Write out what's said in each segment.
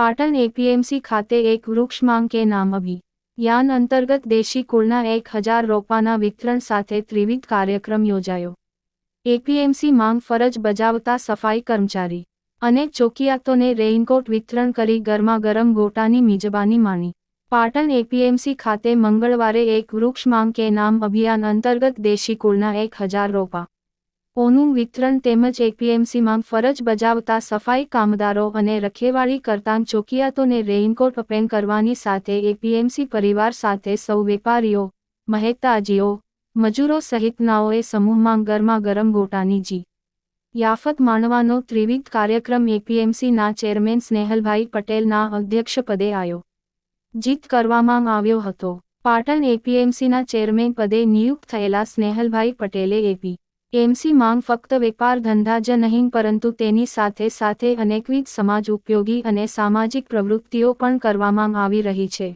Patan APMC ખાતે એક વૃક્ષ માંગ કે નામ અભી યાન અંતર્ગત દેશી કુળના એક હજાર રોપાના વિતરણ સાથે ત્રિવિધ કાર્યક્રમ યોજાયો. એપીએમસી માંગ ફરજ બજાવતા સફાઈ કર્મચારી અને ચોકિયાતોને રેઇનકોટ વિતરણ કરી ગરમાગરમ ગોટાની મિજબાની માણી. પાટણ એપીએમસી ખાતે મંગળવારે એક વૃક્ષ માંગ કે નામ અભિયાન અંતર્ગત દેશી કુળના એક હજાર રોપા ઓનું વિતરણ તેમજ એપીએમસીમાં ફરજ બજાવતા સફાઈ કામદારો અને રખેવાળી કરતાં ચોકિયાતોને રેઇનકોટ અપેન કરવાની સાથે એપીએમસી પરિવાર સાથે સૌ વેપારીઓ, મહેતાજીઓ, મજૂરો સહિતનાઓએ સમૂહમાં ગરમા ગરમ ગોટાની જી. યાફત માણવાનો ત્રિવિધ કાર્યક્રમ એપીએમસીના ચેરમેન સ્નેહલભાઈ પટેલના અધ્યક્ષપદે આવ્યો જીત કરવામાં આવ્યો હતો. પાટણ એપીએમસીના ચેરમેન પદે નિયુક્ત થયેલા સ્નેહલભાઈ પટેલે એપી એમસી માંગ ફક્ત વેપાર ધંધા જ નહીં, પરંતુ તેની સાથે સાથે અનેકવિધ સમાજ ઉપયોગી અને સામાજિક પ્રવૃત્તિઓ પણ કરવામાં આવી રહી છે.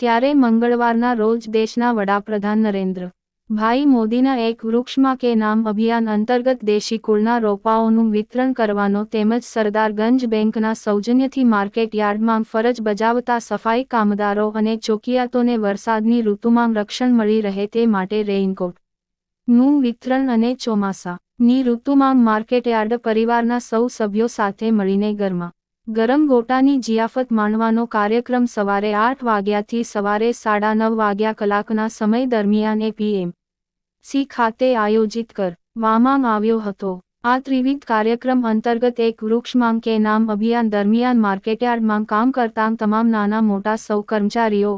ત્યારે મંગળવારના રોજ દેશના વડાપ્રધાન નરેન્દ્ર ભાઈ મોદીના એક વૃક્ષમાં કે નામ અભિયાન અંતર્ગત દેશી કુળના રોપાઓનું વિતરણ કરવાનો તેમજ સરદારગંજ બેંકના સૌજન્યથી માર્કેટ યાર્ડમાં ફરજ બજાવતા સફાઈ કામદારો અને ચોકિયાતોને વરસાદની ઋતુમાં રક્ષણ મળી રહે તે માટે રેઇનકોટ નું વિતરણ અને ચોમાસા. ની ઋતુમાં માર્કેટયાર્ડ પરિવારના સૌ સભ્યો સાથે મળીને ગરમા. ગરમ ગોટાની જિયાફત માણવાનો કાર્યક્રમ સવારે આઠ વાગ્યાથી સવારે સાડા નવ વાગ્યા કલાકના સમય દરમિયાન એપીએમ સી ખાતે આયોજિત કરવામાં આવ્યો હતો. આ ત્રિવિધ કાર્યક્રમ અંતર્ગત એક વૃક્ષ કે નામ અભિયાન દરમિયાન માર્કેટયાર્ડમાં કામ કરતા તમામ નાના મોટા સૌ કર્મચારીઓ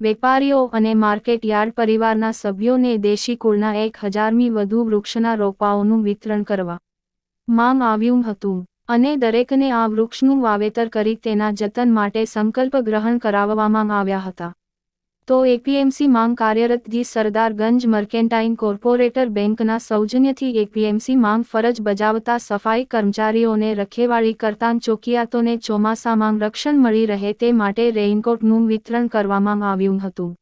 વેપારીઓ અને માર્કેટ યાર્ડ પરિવારના સભ્યોને દેશી કુળના એક હજારમી વધુ વૃક્ષના રોપાઓનું વિતરણ કરવા માંગ આવ્યું હતું અને દરેકને આ વૃક્ષનું વાવેતર કરી તેના જતન માટે સંકલ્પ ગ્રહણ કરાવવામાં આવ્યા હતા. તો એપીએમસી માંગ કાર્યરત ધી સરદારગંજ મર્કેન્ટાઇન કોર્પોરેટર બેંકના સૌજન્યથી એપીએમસી માંગ ફરજ બજાવતા સફાઈ કર્મચારીઓને રખેવાળી કરતાં ચોકિયાતોને ચોમાસામાં રક્ષણ મળી રહે તે માટે રેઇનકોટનું વિતરણ કરવામાં આવ્યું હતું.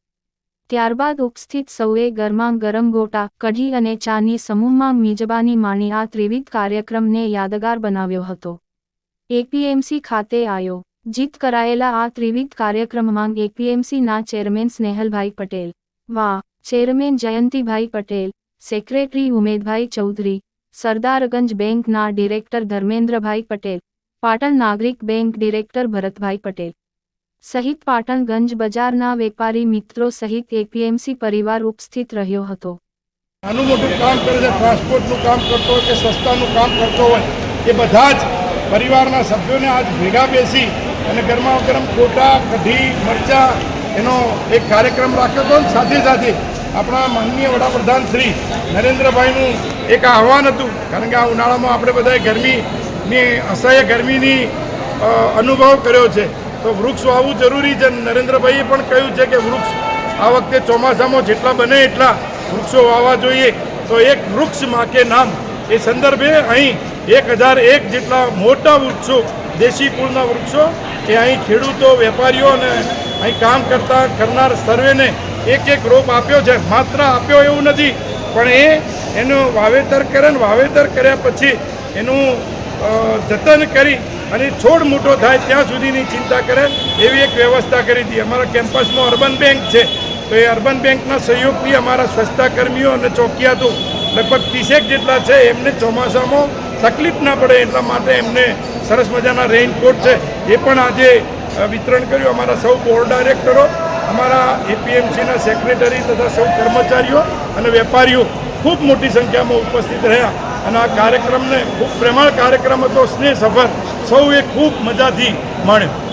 ત્યારબાદ ઉપસ્થિત સૌએ ગરમા ગરમ ગોટા, કઢી અને ચાની સમૂહમાં મિજબાની માણી આ ત્રિવિધ કાર્યક્રમને યાદગાર બનાવ્યો હતો. એપીએમસી ખાતે આયો. જીત કરાયેલા આ ત્રિવિધ કાર્યક્રમમાં એપીએમસીના ચેરમેન સ્નેહલભાઈ પટેલ, વા, ચેરમેન જયંતિભાઈ પટેલ, સેક્રેટરી ઉમેદભાઈ ચૌધરી, સરદારગંજ બેંકના ડિરેક્ટર ધર્મેન્દ્રભાઈ પટેલ, પાટણ નાગરિક બેંક ડિરેક્ટર ભરતભાઈ પટેલ સહિત પાટણગંજ બજારના વેપારી મિત્રો સહિત એપીએમસી પરિવાર ઉપસ્થિત રહ્યો હતો. નાનું મોટું કામ કરે છે ટ્રાન્સપોર્ટનું કામ કરતો હોય કે સસ્તાનું કામ કરતો હોય, એ બધા જ પરિવારના સભ્યોને આજ ભેગા બેસી અને ગરમા ગરમ કોટા કઢી, મરચાં એનો એક કાર્યક્રમ રાખ્યો હતો સાથે સાથે આપણા માનનીય વડાપ્રધાન શ્રી નરેન્દ્રભાઈનું એક આહવાન હતું. કારણ કે આ ઉનાળામાં આપણે બધાએ ગરમીની, અસહ્ય ગરમીની અનુભવ કર્યો છે. તો વૃક્ષ વાવવું જરૂરી છે. નરેન્દ્રભાઈએ પણ કહ્યું છે કે વૃક્ષ આ વખતે ચોમાસામાં જેટલા બને એટલા વૃક્ષો વાવવા જોઈએ. તો એક વૃક્ષમાં કે નામ. એ સંદર્ભે અહીં એક હજાર એક જેટલા મોટા વૃક્ષો, દેશી કુળના વૃક્ષો એ અહીં ખેડૂતો, વેપારીઓ અને અહીં કામ કરતા, કરનાર સર્વેને એક એક રોપ આપ્યો છે. માત્ર આપ્યો એવું નથી, પણ એ એનું વાવેતર કરે ને વાવેતર કર્યા પછી એનું જતન કરી અને છોડ મોટો થાય ત્યાં સુધીની ચિંતા કરે એવી એક વ્યવસ્થા કરી હતી. અમારા કેમ્પસમાં અર્બન બેંક છે. તો એ અર્બન બેંકના સહયોગથી અમારા સ્વચ્છતા કર્મીઓ અને ચોકિયાતો લગભગ ત્રીસેક જેટલા છે. એમને ચોમાસામાં તકલીફ ના પડે એટલા માટે એમને સરસ મજાના રેઇનકોટ છે. એ પણ આજે વિતરણ કર્યું અમારા સૌ બોર્ડ ડાયરેક્ટરો અમારા એપીએમસીના સેક્રેટરી તથા સૌ કર્મચારીઓ અને વેપારીઓ ખૂબ મોટી સંખ્યામાં ઉપસ્થિત રહ્યા. અને આ કાર્યક્રમને ખૂબ પ્રેમાળ કાર્યક્રમ હતો સ્નેહ સફર સૌએ ખૂબ મજાથી માણ્યો